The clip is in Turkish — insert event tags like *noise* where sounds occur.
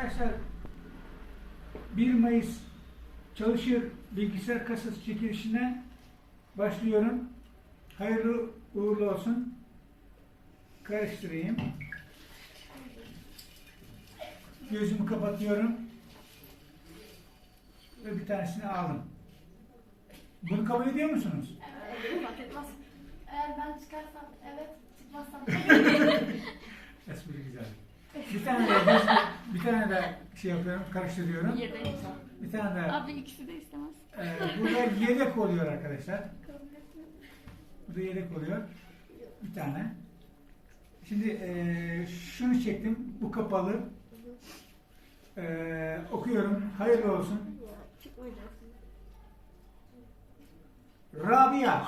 Arkadaşlar 1 Mayıs çalışır bilgisayar kasası çekilişine başlıyorum. Hayırlı uğurlu olsun. Karıştırayım. Gözümü kapatıyorum. Ve bir tanesini aldım. Bunu kabul ediyor musunuz? Evet, fark etmez. Eğer ben çıkarsam evet, çıkmazsam *laughs* Espri güzel. Bir tane de göz- bir tane de şey yapıyorum, karıştırıyorum. Yedek. Bir tane de Abi ikisi de istemez. e, burada yedek oluyor arkadaşlar. Burada yedek oluyor. Bir tane. Şimdi e, şunu çektim. Bu kapalı. E, okuyorum. Hayırlı olsun. Rabia.